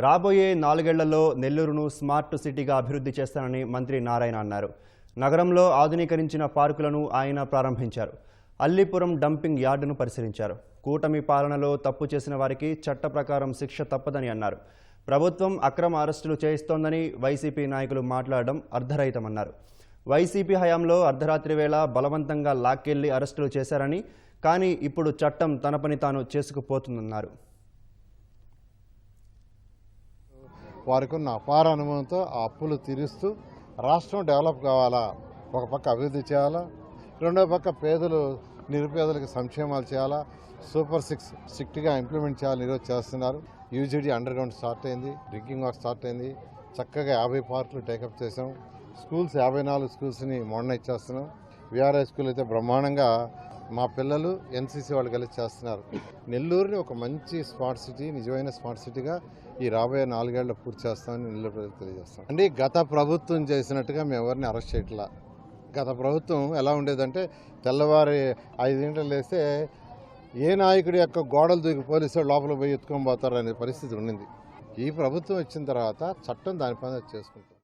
రాబోయే నాలుగేళ్ళలో నెల్లూరును స్మార్ట్ సిటీగా అభివృద్ధి చేస్తానని మంత్రి నారాయణ అన్నారు. నగరంలో ఆధునీకరించిన పార్కులను ఆయన ప్రారంభించారు. అల్లీపురం డంపింగ్ యార్డును పరిశీలించారు. కూటమి పాలనలో తప్పు చేసిన వారికి చట్ట ప్రకారం శిక్ష తప్పదని అన్నారు. ప్రభుత్వం అక్రమ అరెస్టులు చేయిస్తోందని వైసీపీ నాయకులు మాట్లాడడం అర్ధరహితమన్నారు. వైసీపీ హయాంలో అర్ధరాత్రి వేళ బలవంతంగా లాక్కెళ్ళి అరెస్టులు చేశారని కానీ ఇప్పుడు చట్టం తన పని తాను చేసుకుపోతుందన్నారు. వారికి ఉన్న అపార అనుభవంతో ఆ అప్పులు తీరుస్తూ రాష్ట్రం డెవలప్ కావాలా? ఒక పక్క అభివృద్ధి చేయాలా? రెండో పక్క పేదలు నిరుపేదలకు సంక్షేమాలు చేయాలా? సూపర్ సిక్స్ స్ట్రిక్ట్గా ఇంప్లిమెంట్ చేయాలని ఈరోజు చేస్తున్నారు. యూజీడీ అండర్ గ్రౌండ్ స్టార్ట్ అయింది. డ్రింకింగ్ వాటర్ స్టార్ట్ అయింది. చక్కగా యాభై పార్కులు టేకప్ చేసాం స్కూల్స్ యాభై నాలుగు స్కూల్స్ని మోడనైజ్ చేస్తున్నాం. విఆర్ఐ స్కూల్ అయితే బ్రహ్మాండంగా మా పిల్లలు ఎన్సీసీ వాళ్ళు కలిసి చేస్తున్నారు. నెల్లూరుని ఒక మంచి స్మార్ట్ సిటీ నిజమైన స్మార్ట్ సిటీగా ఈ రాబోయే నాలుగేళ్ళ పూర్తి చేస్తామని నెల్లూరు ప్రజలు తెలియజేస్తాం అంటే గత ప్రభుత్వం చేసినట్టుగా మేము ఎవరిని అరెస్ట్ చేయట్లా. గత ప్రభుత్వం ఎలా ఉండేదంటే తెల్లవారి ఐదింటలు లేస్తే ఏ నాయకుడి యొక్క గోడలు దూకి పోలీసులు లోపల పోయి ఎత్తుకొని పోతారు అనే పరిస్థితి ఉండింది. ఈ ప్రభుత్వం వచ్చిన తర్వాత చట్టం దాని పని చేసుకుంటాం.